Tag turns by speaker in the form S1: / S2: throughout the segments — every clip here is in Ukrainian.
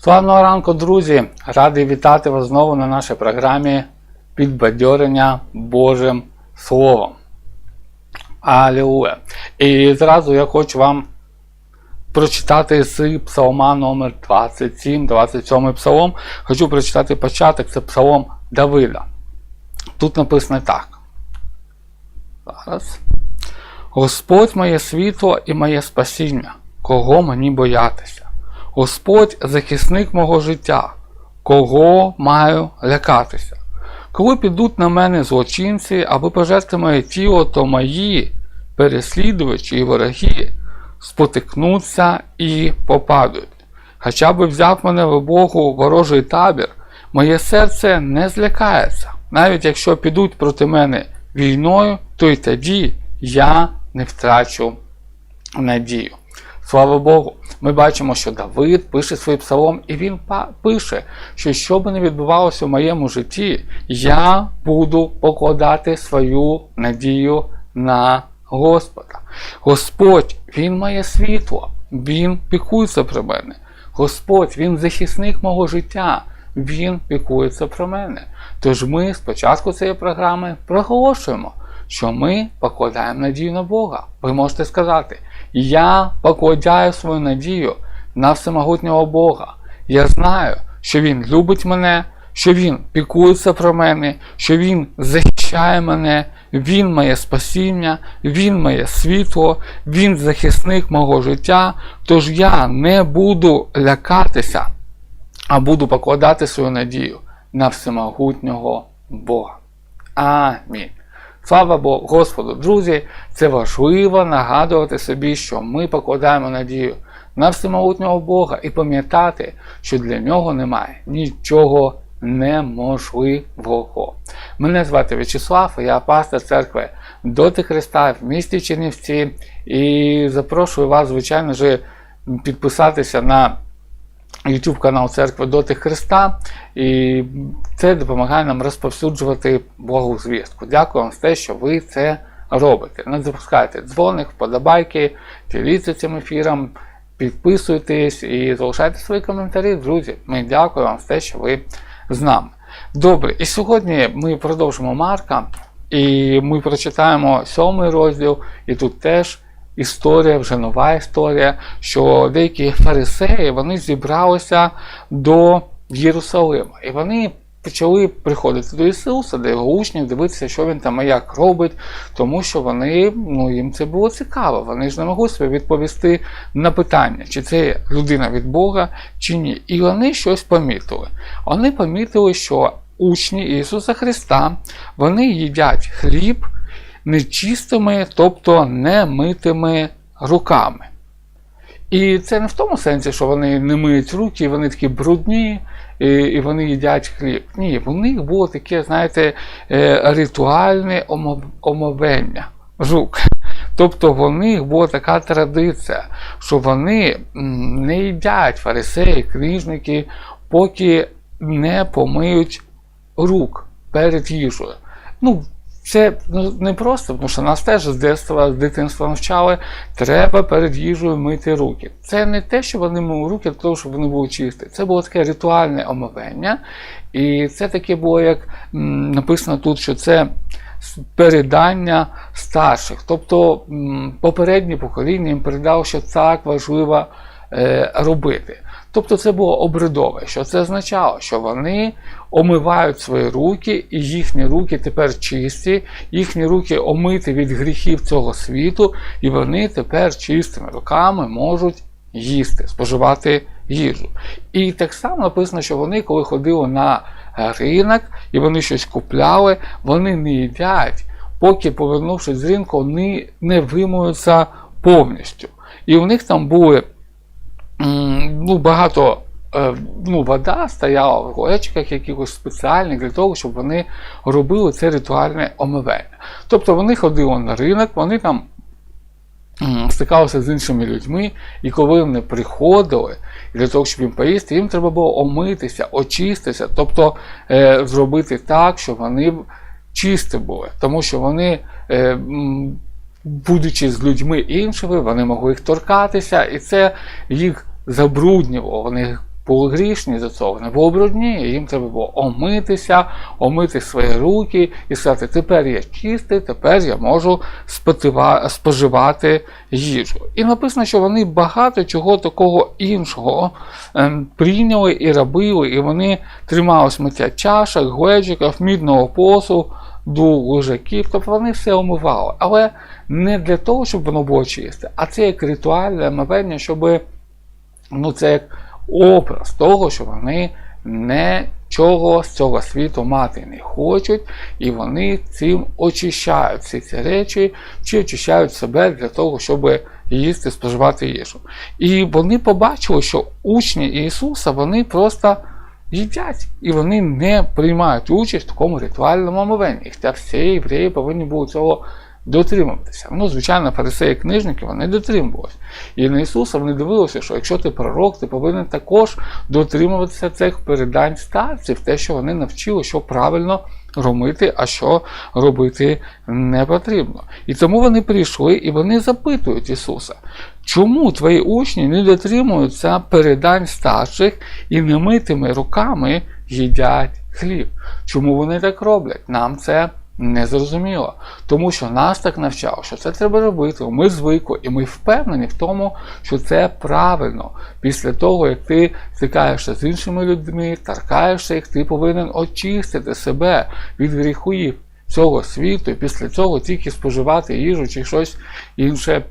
S1: Славного ранку, друзі! Радий вітати вас знову на нашій програмі підбадьорення Божим Словом. Алілуя! І зразу я хочу вам прочитати з псалма номер 27, 27 псалом. Хочу прочитати початок, це псалом Давида. Тут написано так. Зараз. Господь моє світло і моє спасіння, кого мені боятися? Господь захисник мого життя, кого маю лякатися. Коли підуть на мене злочинці, аби пожерти моє тіло, то мої переслідувачі і вороги спотикнуться і попадуть. Хоча би взяв мене в Богу ворожий табір, моє серце не злякається. Навіть якщо підуть проти мене війною, то й тоді я не втрачу надію. Слава Богу, ми бачимо, що Давид пише свій псалом, і він пише, що що би не відбувалося в моєму житті, я буду покладати свою надію на Господа. Господь, Він має світло, Він пікується про мене. Господь, Він захисник мого життя, Він пікується про мене. Тож ми спочатку цієї програми проголошуємо, що ми покладаємо надію на Бога. Ви можете сказати, я покладаю свою надію на всемогутнього Бога. Я знаю, що Він любить мене, що Він пікується про мене, що Він захищає мене, Він моє спасіння, Він моє світло, Він захисник мого життя. Тож я не буду лякатися, а буду покладати свою надію на всемогутнього Бога. Амінь. Слава Богу, Господу, друзі, це важливо нагадувати собі, що ми покладаємо надію на всемогутнього Бога і пам'ятати, що для нього немає нічого неможливого. Мене звати В'ячеслав, я пастор церкви Доти Христа в місті Чернівці і запрошую вас, звичайно ж, підписатися на YouTube канал Церкви Доти Христа, і це допомагає нам розповсюджувати Богу звістку. Дякую вам за те, що ви це робите. Не запускайте дзвоник, вподобайки, діліться цим ефіром, підписуйтесь і залишайте свої коментарі, друзі. Ми дякуємо вам за те, що ви з нами. Добре, і сьогодні ми продовжимо Марка, і ми прочитаємо сьомий розділ, і тут теж історія, вже нова історія, що деякі фарисеї вони зібралися до Єрусалима. І вони почали приходити до Ісуса, до його учнів, дивитися, що він там і як робить, тому що вони, ну, їм це було цікаво. Вони ж не могли собі відповісти на питання, чи це людина від Бога, чи ні. І вони щось помітили. Вони помітили, що учні Ісуса Христа вони їдять хліб нечистими, тобто немитими руками. І це не в тому сенсі, що вони не миють руки, вони такі брудні, і, і вони їдять хліб. Ні, в них було таке, знаєте, е, ритуальне омовення рук. Тобто в них була така традиція, що вони не їдять фарисеї, книжники, поки не помиють рук перед їжею. Ну, це ну, не просто, тому що нас теж з дитинства, з дитинства навчали, треба перед їжею мити руки. Це не те, що вони мили руки, для того, щоб вони були чисті. Це було таке ритуальне омовення. І це таке було, як м, написано тут, що це передання старших. Тобто м, попереднє покоління їм передало, що так важливо е, робити. Тобто це було обрядове. Що це означало? Що вони омивають свої руки, і їхні руки тепер чисті, їхні руки омиті від гріхів цього світу, і вони тепер чистими руками можуть їсти, споживати їжу. І так само написано, що вони, коли ходили на ринок і вони щось купляли, вони не їдять, поки, повернувшись з ринку, вони не вимоються повністю. І у них там були ну, багато ну, вода стояла в горечках якихось спеціальних для того, щоб вони робили це ритуальне омивення. Тобто вони ходили на ринок, вони там стикалися з іншими людьми, і коли вони приходили для того, щоб їм поїсти, їм треба було омитися, очиститися, тобто е, зробити так, щоб вони чисті були, тому що вони. Е, Будучи з людьми іншими, вони могли їх торкатися, і це їх забруднювало, вони були грішні за цього, вони були брудні. Їм треба було омитися, омити свої руки і сказати, тепер я чистий, тепер я можу споживати їжу. І написано, що вони багато чого такого іншого ем, прийняли і робили, і вони трималися миття чашок, глечиків, мідного посуду, лежаків, тобто вони все омивали. Але не для того, щоб воно було чисте, а це як ритуальне омивання, щоб ну, це як образ того, що вони нічого з цього світу мати не хочуть, і вони цим очищають всі ці речі, чи очищають себе для того, щоб їсти, споживати їжу. І вони побачили, що учні Ісуса вони просто їдять, і вони не приймають участь в такому ритуальному омовенні. Хоча всі євреї повинні були цього дотримуватися. Ну, звичайно, фарисеї книжники вони дотримувалися. І на Ісуса вони дивилися, що якщо ти пророк, ти повинен також дотримуватися цих передань старців, те, що вони навчили, що правильно робити, а що робити не потрібно. І тому вони прийшли і вони запитують Ісуса, чому твої учні не дотримуються передань старших і немитими руками їдять хліб? Чому вони так роблять? Нам це не зрозуміло. Тому що нас так навчало, що це треба робити. Ми звикли, і ми впевнені в тому, що це правильно. Після того, як ти стикаєшся з іншими людьми, торкаєшся їх, ти повинен очистити себе від гріхів цього світу, і після цього тільки споживати їжу чи щось інше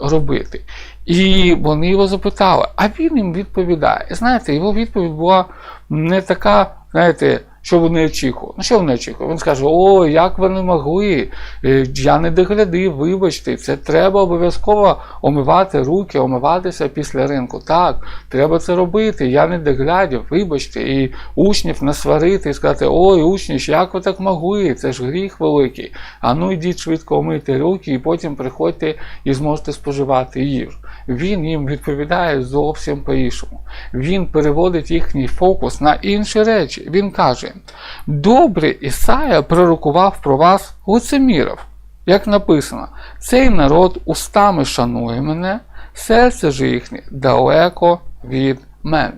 S1: робити. І вони його запитали, а він їм відповідає. І знаєте, його відповідь була не така, знаєте, що вони очікували. Ну, що вони очікували? Він скаже: О, як вони могли? Е, Я не доглядив, вибачте, це треба обов'язково омивати руки, омиватися після ринку. Так, треба це робити. Я не доглядів, вибачте, і учнів насварити і сказати, ой, учні, як ви так могли? Це ж гріх великий. А ну йдіть швидко омити руки, і потім приходьте і зможете споживати їжу. Він їм відповідає зовсім по-іншому. Він переводить їхній фокус на інші речі. Він каже: Добре, Ісая пророкував про вас лицемірів. Як написано, цей народ устами шанує мене, серце ж їхнє далеко від мене.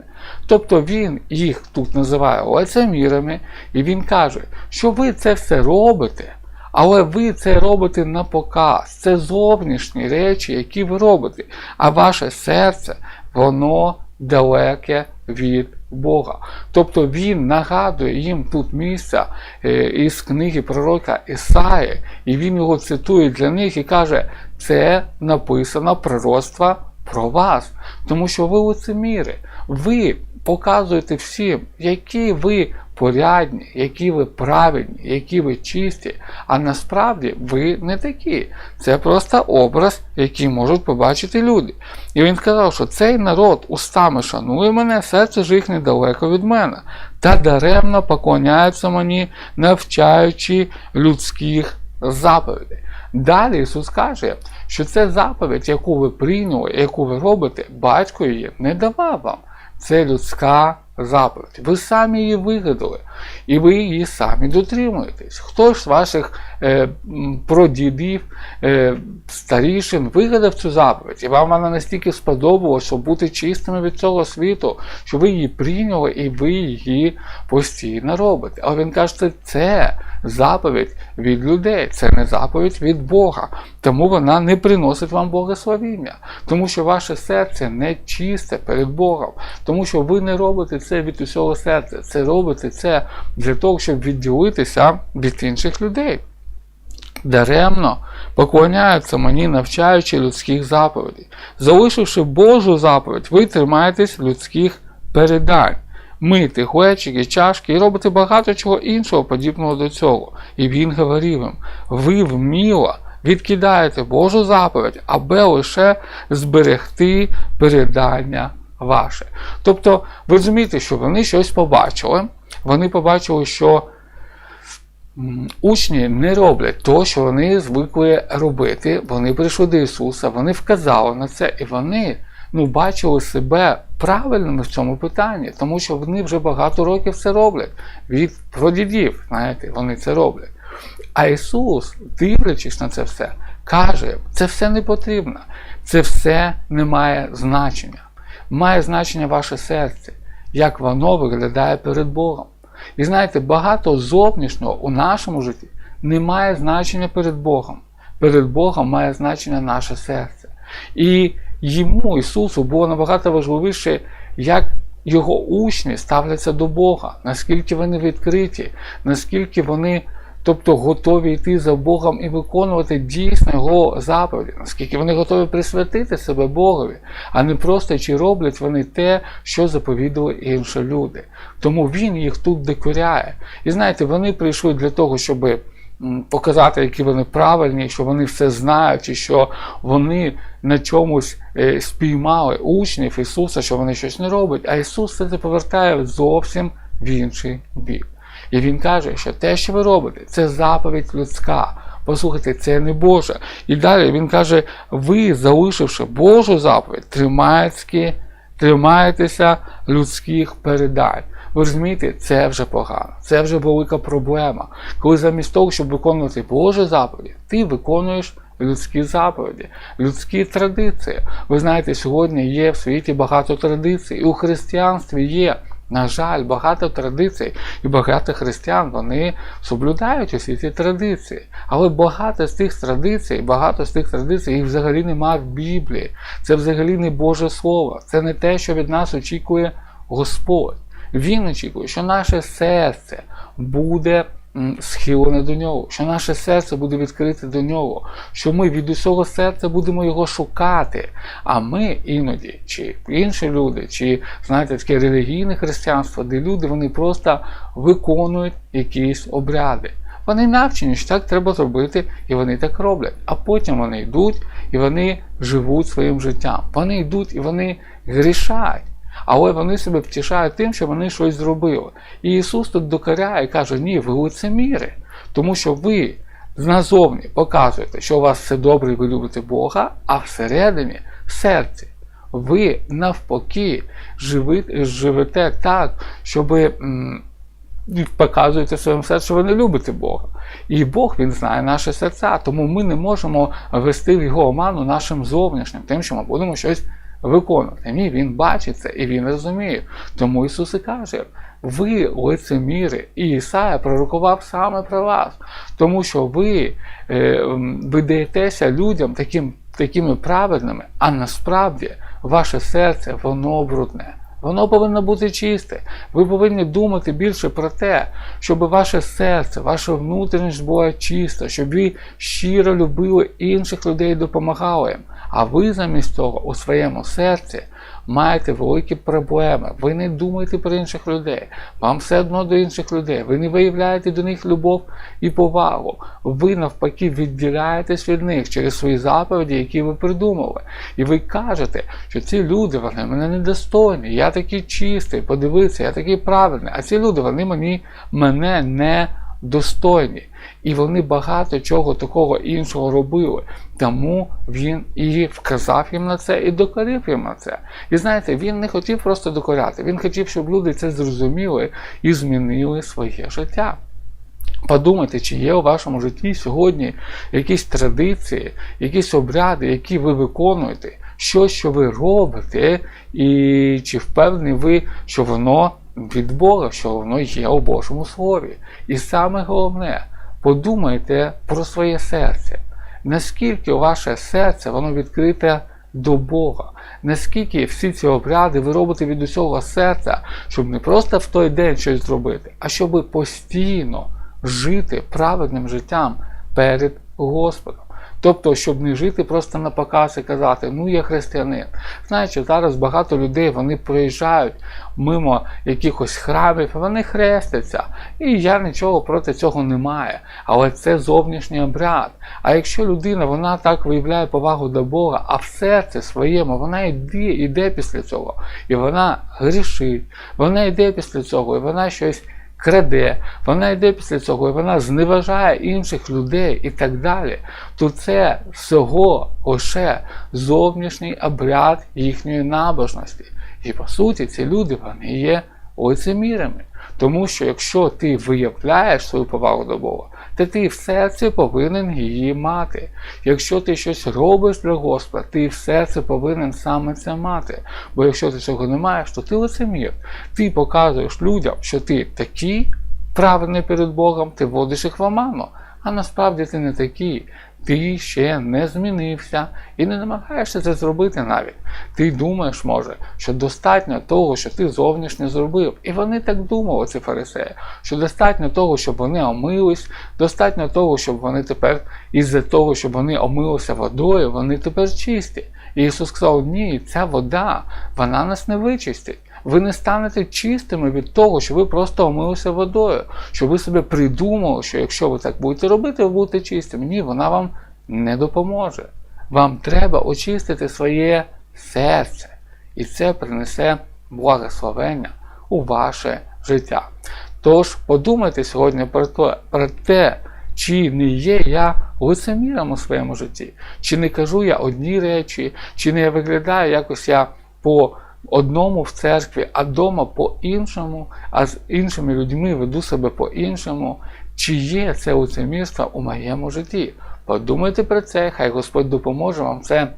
S1: Тобто він їх тут називає лицемірами, і він каже, що ви це все робите, але ви це робите на показ. Це зовнішні речі, які ви робите. А ваше серце, воно далеке від Бога. Тобто він нагадує їм тут місця е, із книги пророка Ісаї, і він його цитує для них і каже: це написано пророцтво про вас, тому що ви лицеміри. Ви показуєте всім, які ви порядні, які ви правильні, які ви чисті, а насправді ви не такі. Це просто образ, який можуть побачити люди. І він сказав, що цей народ устами шанує мене, серце ж їх недалеко від мене, та даремно поклоняються мені, навчаючи людських заповідей. Далі Ісус каже, що це заповідь, яку ви прийняли, яку ви робите, батько її не давав вам. Це людська заповідь. Ви самі її вигадали, і ви її самі дотримуєтесь. Хто ж з ваших е, м, прадідів, е, старішин вигадав цю заповідь, і вам вона настільки сподобалась, щоб бути чистими від цього світу, що ви її прийняли і ви її постійно робите. Але він каже, це заповідь від людей, це не заповідь від Бога. Тому вона не приносить вам благословіння, тому що ваше серце не чисте перед Богом, тому що ви не робите це від усього серця, це робите це для того, щоб відділитися від інших людей. Даремно поклоняються мені, навчаючи людських заповідей. Залишивши Божу заповідь, ви тримаєтесь людських передань. Мити глечики, чашки і робити багато чого іншого подібного до цього. І він говорив їм: ви вміло відкидаєте Божу заповідь, аби лише зберегти передання ваше. Тобто, ви розумієте, що вони щось побачили, вони побачили, що учні не роблять то, що вони звикли робити. Вони прийшли до Ісуса, вони вказали на це, і вони ну, бачили себе правильними в цьому питанні, тому що вони вже багато років це роблять. Від прадідів, знаєте, вони це роблять. А Ісус, дивлячись на це все, каже, це все не потрібно, це все не має значення. Має значення ваше серце. як воно виглядає перед Богом. І знаєте, багато зовнішнього у нашому житті не має значення перед Богом. Перед Богом має значення наше серце. І йому, Ісусу, було набагато важливіше, як його учні ставляться до Бога, наскільки вони відкриті, наскільки вони тобто готові йти за Богом і виконувати дійсно Його заповіді, наскільки вони готові присвятити себе Богові, а не просто чи роблять вони те, що заповідали інші люди. Тому Він їх тут докоряє. І знаєте, вони прийшли для того, щоб показати, які вони правильні, що вони все знають, і що вони на чомусь е, спіймали учнів Ісуса, що вони щось не роблять, а Ісус це повертає зовсім в інший бік. І Він каже, що те, що ви робите, це заповідь людська. Послухайте, це не Боже. І далі він каже: ви, залишивши Божу заповідь, тримаєтеся людських передань. Ви розумієте, це вже погано, це вже велика проблема. Коли замість того, щоб виконувати Божі заповіді, ти виконуєш людські заповіді, людські традиції. Ви знаєте, сьогодні є в світі багато традицій, і у християнстві є. На жаль, багато традицій і багато християн вони соблюдають усі ці традиції. Але багато з тих традицій, багато з тих традицій їх взагалі немає в Біблії. Це взагалі не Боже Слово. Це не те, що від нас очікує Господь. Він очікує, що наше серце буде схилене до нього, що наше серце буде відкрите до нього, що ми від усього серця будемо його шукати. А ми іноді, чи інші люди, чи знаєте, таке релігійне християнство, де люди вони просто виконують якісь обряди. Вони навчені, що так треба зробити, і вони так роблять. А потім вони йдуть і вони живуть своїм життям. Вони йдуть і вони грішають але вони себе втішають тим, що вони щось зробили. І Ісус тут докоряє і каже, ні, ви лицеміри, тому що ви назовні показуєте, що у вас все добре і ви любите Бога, а всередині, в серці, ви навпаки живете так, щоб показуєте своєму серці, що ви не любите Бога. І Бог він знає наше серця, тому ми не можемо вести в його оману нашим зовнішнім, тим, що ми будемо щось виконувати. Ні, він бачить це і він розуміє. Тому Ісус і каже, ви лицеміри, і Ісая пророкував саме про вас, тому що ви е, видаєтеся людям таким, такими праведними, а насправді ваше серце воно брудне. Воно повинно бути чисте. Ви повинні думати більше про те, щоб ваше серце, ваша внутрішність була чиста, щоб ви щиро любили інших людей і допомагали їм. А ви замість того у своєму серці маєте великі проблеми. Ви не думаєте про інших людей. Вам все одно до інших людей. Ви не виявляєте до них любов і повагу. Ви навпаки відділяєтесь від них через свої заповіді, які ви придумали. І ви кажете, що ці люди вони мене недостойні. Я такий чистий, подивіться, я такий правильний. А ці люди вони мені мене не достойні. І вони багато чого такого іншого робили. Тому він і вказав їм на це, і докорив їм на це. І знаєте, він не хотів просто докоряти, він хотів, щоб люди це зрозуміли і змінили своє життя. Подумайте, чи є у вашому житті сьогодні якісь традиції, якісь обряди, які ви виконуєте, що, що ви робите, і чи впевнені ви, що воно від Бога, що воно є у Божому Слові. І саме головне, подумайте про своє серце. Наскільки ваше серце воно відкрите до Бога, наскільки всі ці обряди ви робите від усього серця, щоб не просто в той день щось зробити, а щоб постійно жити праведним життям перед Господом. Тобто, щоб не жити просто на показ і казати, ну я християнин. Знаєте, зараз багато людей вони проїжджають мимо якихось храмів, вони хрестяться. І я нічого проти цього не маю. Але це зовнішній обряд. А якщо людина вона так виявляє повагу до Бога, а в серці своєму вона йде, йде після цього, і вона грішить, вона йде після цього, і вона щось краде, вона йде після цього, і вона зневажає інших людей і так далі, то це всього лише зовнішній обряд їхньої набожності. І по суті, ці люди вони є лицемірами. Тому що якщо ти виявляєш свою повагу до Бога, то ти в серці повинен її мати. Якщо ти щось робиш для Господа, ти в серці повинен саме це мати. Бо якщо ти цього не маєш, то ти лицемір. Ти показуєш людям, що ти такий правильний перед Богом, ти водиш їх в оману. А насправді ти не такий. Ти ще не змінився і не намагаєшся це зробити навіть. Ти думаєш, може, що достатньо того, що ти зовнішньо зробив. І вони так думали, ці фарисеї, що достатньо того, щоб вони омились, достатньо того, щоб вони тепер, із-за того, щоб вони омилися водою, вони тепер чисті. І Ісус сказав, ні, ця вода, вона нас не вичистить. Ви не станете чистими від того, що ви просто омилися водою, що ви собі придумали, що якщо ви так будете робити, ви будете чистими. Ні, вона вам не допоможе. Вам треба очистити своє серце, і це принесе благословення у ваше життя. Тож подумайте сьогодні про те, про те, чи не є я лицеміром у своєму житті, чи не кажу я одні речі, чи не виглядаю якось я по одному в церкві, а вдома по-іншому, а з іншими людьми веду себе по-іншому, чи є це лицемірство у моєму житті. Подумайте про це, хай Господь допоможе вам це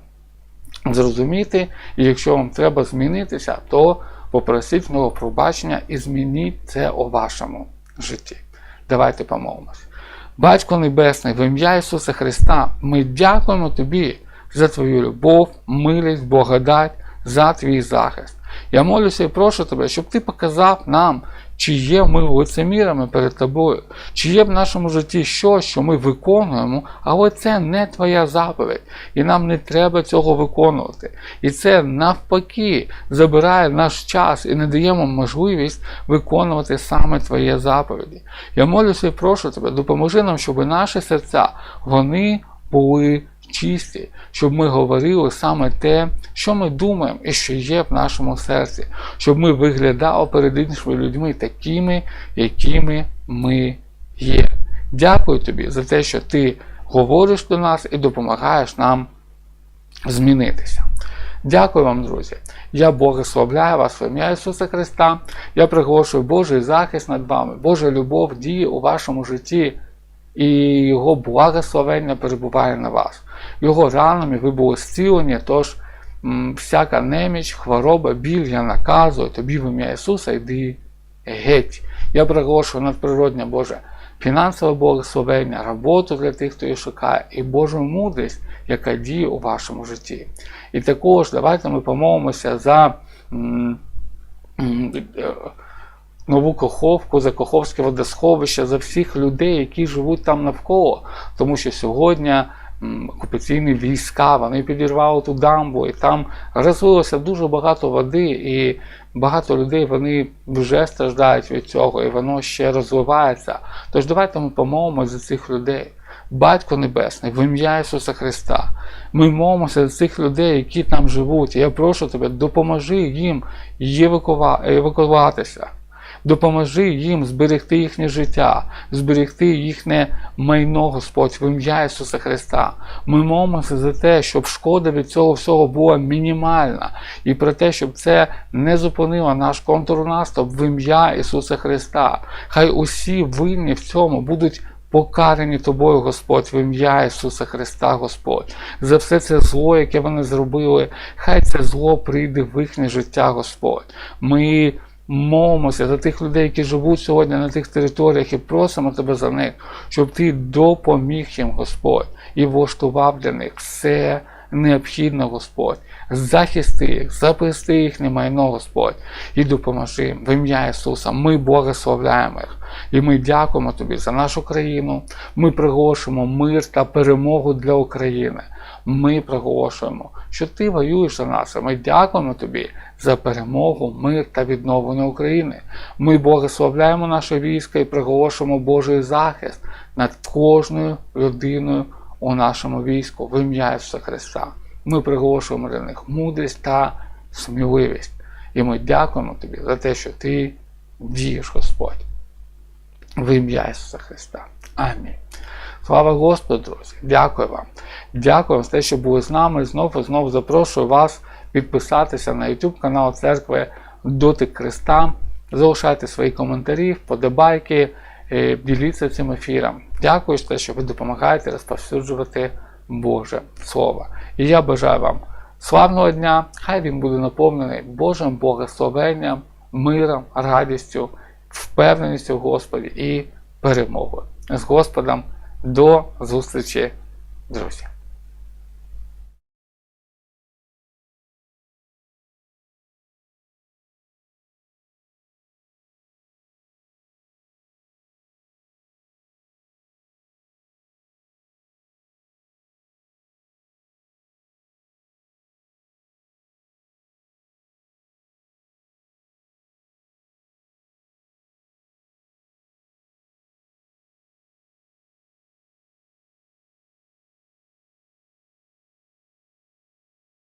S1: зрозуміти, і якщо вам треба змінитися, то попросіть в нього пробачення і змініть це у вашому житті. Давайте помолимось. Батько Небесний, в ім'я Ісуса Христа, ми дякуємо Тобі за Твою любов, милість, благодать, за твій захист. Я молюся і прошу тебе, щоб ти показав нам, чи є ми лицемірами перед тобою, чи є в нашому житті щось, що ми виконуємо, але це не твоя заповідь, і нам не треба цього виконувати. І це навпаки забирає наш час і не даємо можливість виконувати саме твоє заповіді. Я молюся і прошу тебе, допоможи нам, щоб наші серця вони були чисті, щоб ми говорили саме те, що ми думаємо і що є в нашому серці, щоб ми виглядали перед іншими людьми такими, якими ми є. Дякую тобі за те, що ти говориш до нас і допомагаєш нам змінитися. Дякую вам, друзі. Я благословляю вас в ім'я Ісуса Христа. Я приголошую Божий захист над вами, Божа любов діє у вашому житті, і Його благословення перебуває на вас. Його ранами ви були зцілені, тож всяка неміч, хвороба, біль, я наказую тобі в ім'я Ісуса, йди геть. Я приголошую надприродне Боже фінансове благословення, роботу для тих, хто її шукає, і Божу мудрість, яка діє у вашому житті. І також давайте ми помолимося за нову Коховку, за Коховське водосховище, за всіх людей, які живуть там навколо. Тому що сьогодні окупаційні війська вони підірвали ту дамбу, і там розлилося дуже багато води, і багато людей вони вже страждають від цього, і воно ще розливається. Тож давайте ми помолимося за цих людей. Батько Небесний, в ім'я Ісуса Христа. Ми молимося за цих людей, які там живуть. Я прошу тебе, допоможи їм євакува- евакуватися. Допоможи їм зберегти їхнє життя, зберегти їхнє майно, Господь, в ім'я Ісуса Христа. Ми молимося за те, щоб шкода від цього всього була мінімальна, і про те, щоб це не зупинило наш контрнаступ в ім'я Ісуса Христа. Хай усі винні в цьому будуть. Покарані тобою, Господь, в ім'я Ісуса Христа, Господь, за все це зло, яке вони зробили, хай це зло прийде в їхнє життя, Господь. Ми молимося за тих людей, які живуть сьогодні на тих територіях, і просимо тебе за них, щоб ти допоміг їм, Господь, і влаштував для них все необхідне, Господь. Захисти їх, запусти їхнє майно, Господь, і допоможи їм. В ім'я Ісуса. Ми благословляємо їх. І ми дякуємо тобі за нашу країну. Ми приголошуємо мир та перемогу для України. Ми приголошуємо, що ти воюєш за нас. Ми дякуємо тобі за перемогу, мир та відновлення України. Ми благословляємо наше військо і приголошуємо Божий захист над кожною людиною у нашому війську в ім'я Ісуса Христа. Ми приголошуємо для них мудрість та сміливість. І ми дякуємо тобі за те, що ти дієш, Господь. В ім'я Ісуса Христа. Амінь. Слава Господу, друзі! Дякую вам. Дякую за те, що були з нами. Знову і знову запрошую вас підписатися на YouTube канал Церкви Дотик Христа. Залишайте свої коментарі, вподобайки. е, діліться цим ефіром. Дякую, за те, що ви допомагаєте розповсюджувати Боже Слово. І я бажаю вам славного дня, хай він буде наповнений Божим благословенням, миром, радістю, впевненістю в Господі і перемогою. З Господом до зустрічі, друзі!